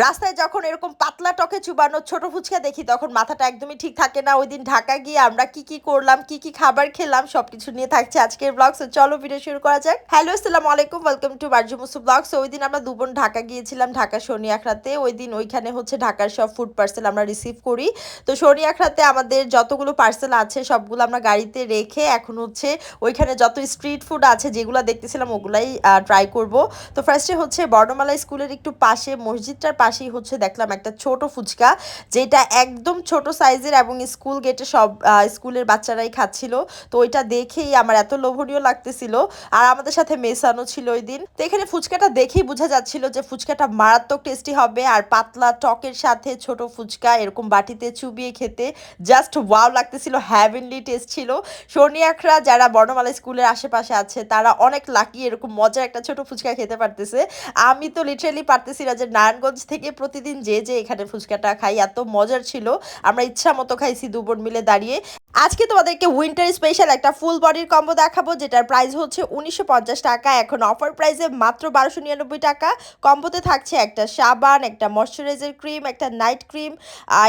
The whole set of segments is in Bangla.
রাস্তায় যখন এরকম পাতলা টকে চুবানো ছোট ফুচকা দেখি, তখন মাথাটা একদমই ঠিক থাকে না। ওই দিন ঢাকা গিয়ে আমরা কি কি করলাম, কি কি খাবার খেলাম, সবকিছু নিয়ে থাকছে আজকের ব্লগ সো চলো ভিডিও শুরু করা যাক। হ্যালো আসসালামু আলাইকুম ওয়েলকাম টু বার্জু মুসু ব্লগ সো ওই দিন আমরা দুবোন ঢাকা গিয়েছিলাম, ঢাকা শনি আখড়াতে ওই দিন ওইখানে হচ্ছে ঢাকার সব ফুড পার্সেল আমরা রিসিভ করি। তো শনি আখড়াতে আমাদের যতগুলো পার্সেল আছে, সবগুলো আমরা গাড়িতে রেখে এখন হচ্ছে ওইখানে যত স্ট্রিট ফুড আছে যেগুলো দেখতেছিলাম, ওগুলাই ট্রাই করব। তো ফার্স্টে হচ্ছে বর্ণমালা স্কুলের একটু পাশে মসজিদটার পাশেই হচ্ছে দেখলাম একটা ছোট ফুচকা, যেটা একদম ছোট সাইজের এবং স্কুল গেটে সব স্কুলের বাচ্চারাই খাচ্ছিল। তো ওইটা দেখেই আমার এত লোভনীয় লাগতেছিল। আর আমাদের সাথে মেশানো ছিল ওই দিন। তো এখানে ফুচকাটা দেখেই বোঝা যাচ্ছিল যে ফুচকাটা মারাত্মক টেস্টি হবে আর পাতলা টকের সাথে ছোট ফুচকা এরকম বাটিতে চুবিয়ে খেতে জাস্ট ওয়াও লাগতেছিল হ্যাভেনলি টেস্ট ছিল। সোনিয়াখরা যারা বর্ণমালা স্কুলের আশেপাশে আছে, তারা অনেক লাকি এরকম মজার একটা ছোট ফুচকা খেতে পারতেছে। আমি তো লিটারেলি পারতেছি না যে নারায়ণগঞ্জ থেকে প্রতিদিন যে যে এখানে ফুচকাটা খাই, এত মজার ছিল। আমরা ইচ্ছা মতো খাইছি দু বোন মিলে দাঁড়িয়ে। আজকে তোমাদেরকে উইন্টার স্পেশাল একটা ফুল বডির কম্বো দেখাবো, যেটার প্রাইস হচ্ছে উনিশশো পঞ্চাশ টাকা। এখন অফার প্রাইসে মাত্র বারোশো নিরানব্বই টাকা। কম্বোতে থাকছে একটা সাবান, একটা ময়শ্চারাইজার ক্রিম একটা নাইট ক্রিম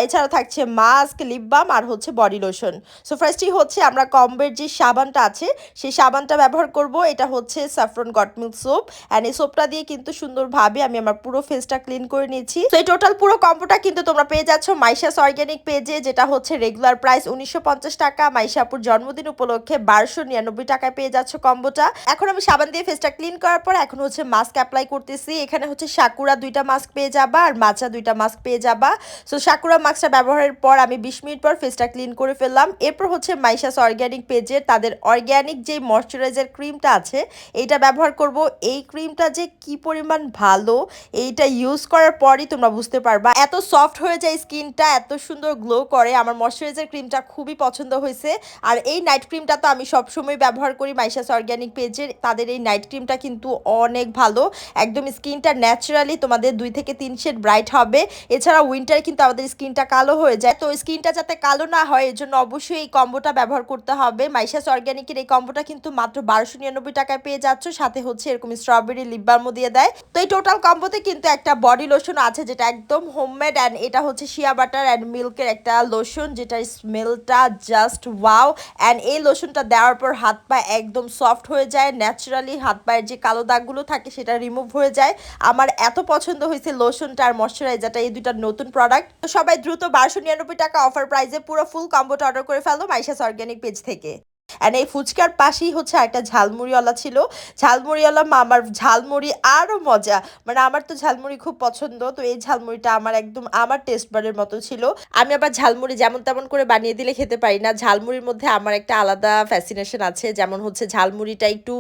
এছাড়া থাকছে মাস্ক লিপ বাম আর হচ্ছে বডি লোশন সো ফার্স্টই হচ্ছে আমরা কম্বের যে সাবানটা আছে, সেই সাবানটা ব্যবহার করব। এটা হচ্ছে saffron goat milk soap and এই সোপটা দিয়ে কিন্তু সুন্দরভাবে আমি আমার পুরো ফেসটা ক্লিন করে নিয়েছি। তো এই টোটাল পুরো কম্বোটা কিন্তু তোমরা পেয়ে যাচ্ছ মাইশাস অর্গ্যানিক পেজে যেটা হচ্ছে রেগুলার প্রাইস উনিশশো টাকা, মাইশাপুর জন্মদিন উপলক্ষে বারোশো নিরানব্বই টাকায় পেয়ে যাচ্ছ কম্বোটা এখন আমি সাবান দিয়ে ফেসটা ক্লিন করার পর এখন হচ্ছে মাস্ক অ্যাপ্লাই করতেছি। এখানে হচ্ছে সাকুরা দুইটা মাস্ক পেয়ে যাবা আর মাচা দুইটা মাস্ক পেয়ে যাবা। সো সাকুরা মাস্কটা ব্যবহারের পর আমি বিশ মিনিট পর ফেসটা ক্লিন করে ফেললাম। এরপর হচ্ছে মাইশাস অর্গ্যানিক পেজের তাদের অর্গ্যানিক যে ময়শ্চারাইজার ক্রিমটা আছে, এইটা ব্যবহার করব। এই ক্রিমটা যে কি পরিমাণ ভালো, এইটা ইউজ করার পরই তোমরা বুঝতে পারবা। এত সফট হয়ে যায় স্কিনটা এত সুন্দর গ্লো করে। আমার ময়শ্চারাইজার ক্রিমটা খুবই পছন্দ হয়েছে। আর এই নাইট ক্রিমটা তো আমি সবসময় ব্যবহার করি মাইশাস অর্গ্যানিক পেজের তাদের এই নাইট ক্রিমটা কিন্তু অনেক ভালো। একদম স্কিনটা ন্যাচারালি তোমাদের দুই থেকে তিন শেড ব্রাইট হবে। এছাড়া উইন্টার কিন্তু আমাদের স্কিনটা কালো হয়ে যায়। তো স্কিনটা যাতে কালো না হয়, এর জন্য অবশ্যই এই কম্বোটা ব্যবহার করতে হবে। মাইশাস অর্গ্যানিকের এই কম্বোটা কিন্তু মাত্র বারোশো নিরানব্বই টাকায় পেয়ে যাচ্ছ। সাথে হচ্ছে এরকম স্ট্রবেরি লিপ বামও দিয়ে দেয়। তো এই টোটাল কম্বোতে কিন্তু একটা বডি লোশন আছে যেটা একদম হোমমেড অ্যান্ড এটা হচ্ছে শিয়া বাটার অ্যান্ড মিল্কের একটা লোশন যেটার স্মেলটা জাস্ট ওয়াও অ্যান্ড এই লোশনটা দেওয়ার পর হাত পা একদম সফট হয়ে যায় ন্যাচারালি হাত পায়ের যে কালো দাগগুলো থাকে সেটা রিমুভ হয়ে যায়। আমার এত পছন্দ হয়েছে লোশনটা আর ময়শ্চারাইজারটা এই দুইটা নতুন প্রোডাক্ট তো সবাই দ্রুত বারোশো নিরানব্বই টাকা অফার প্রাইসে পুরো ফুল কম্বোটা অর্ডার করে ফেলো, মাইশাস অর্গ্যানিক পেজ থেকে। অ্যান্ড এই ফুচকার পাশেই হচ্ছে একটা ঝালমুড়িওয়ালা ছিল। ঝালমুড়িওয়ালা মামার ঝালমুড়ি আরও মজা। মানে আমার তো ঝালমুড়ি খুব পছন্দ, তো এই ঝালমুড়িটা আমার একদম আমার টেস্ট বারের মতো ছিল। আমি আবার ঝালমুড়ি যেমন তেমন করে বানিয়ে দিলে খেতে পারি না, ঝালমুড়ির মধ্যে আমার একটা আলাদা ফ্যাসিনেশন আছে, যেমন হচ্ছে ঝালমুড়িটা একটু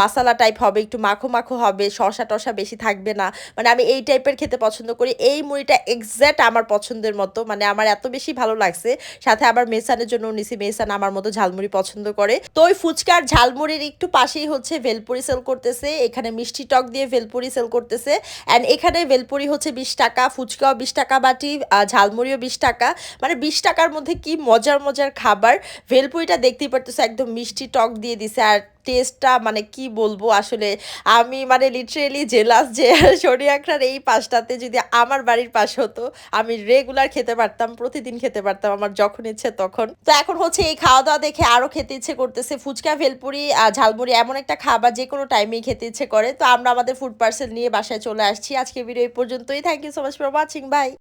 মাসালা টাইপ হবে, একটু মাখো মাখো হবে শশা টসা বেশি থাকবে না। মানে আমি এই টাইপের খেতে পছন্দ করি। এই মুড়িটা এক্স্যাক্ট আমার পছন্দের মতো মানে আমার এত বেশি ভালো লাগছে। সাথে আবার মেসানের জন্য নিছি মেসান আমার মতো ঝালমুড়ি পছন্দ করে। তো ওই ফুচকার ঝালমুড়ির একটু পাশেই হচ্ছে ভেলপুরি সেল করতেছে। এখানে মিষ্টি টক দিয়ে ভেলপুরি সেল করতেছে। অ্যান্ড এখানে ভেলপুরি হচ্ছে বিশ টাকা, ফুচকাও বিশ টাকা বাটি ঝালমুড়িও বিশ টাকা। মানে বিশ টাকার মধ্যে কি মজার মজার খাবার? ভেলপুরিটা দেখতেই পারতেছে একদম মিষ্টি টক দিয়ে দিছে। আর টেস্টটা মানে কি বলব আসলে? আমি মানে লিটারেলি জেলাস যে শরিয়াখড়ার এই পাশটাতে যদি আমার বাড়ির পাশ হতো, আমি রেগুলার খেতে পারতাম, প্রতিদিন খেতে পারতাম আমার যখন ইচ্ছে তখন। তো এখন হচ্ছে এই খাওয়া দাওয়া দেখে আরও খেতে ইচ্ছে করতেছে। ফুচকা, ভেলপুরি আর ঝালমুড়ি এমন একটা খাবার যে কোনো টাইমেই খেতে ইচ্ছে করে। তো আমরা আমাদের ফুড পার্সেল নিয়ে বাসায় চলে আসছি। আজকে ভিডিও এই পর্যন্তই। Thank you so much for watching bye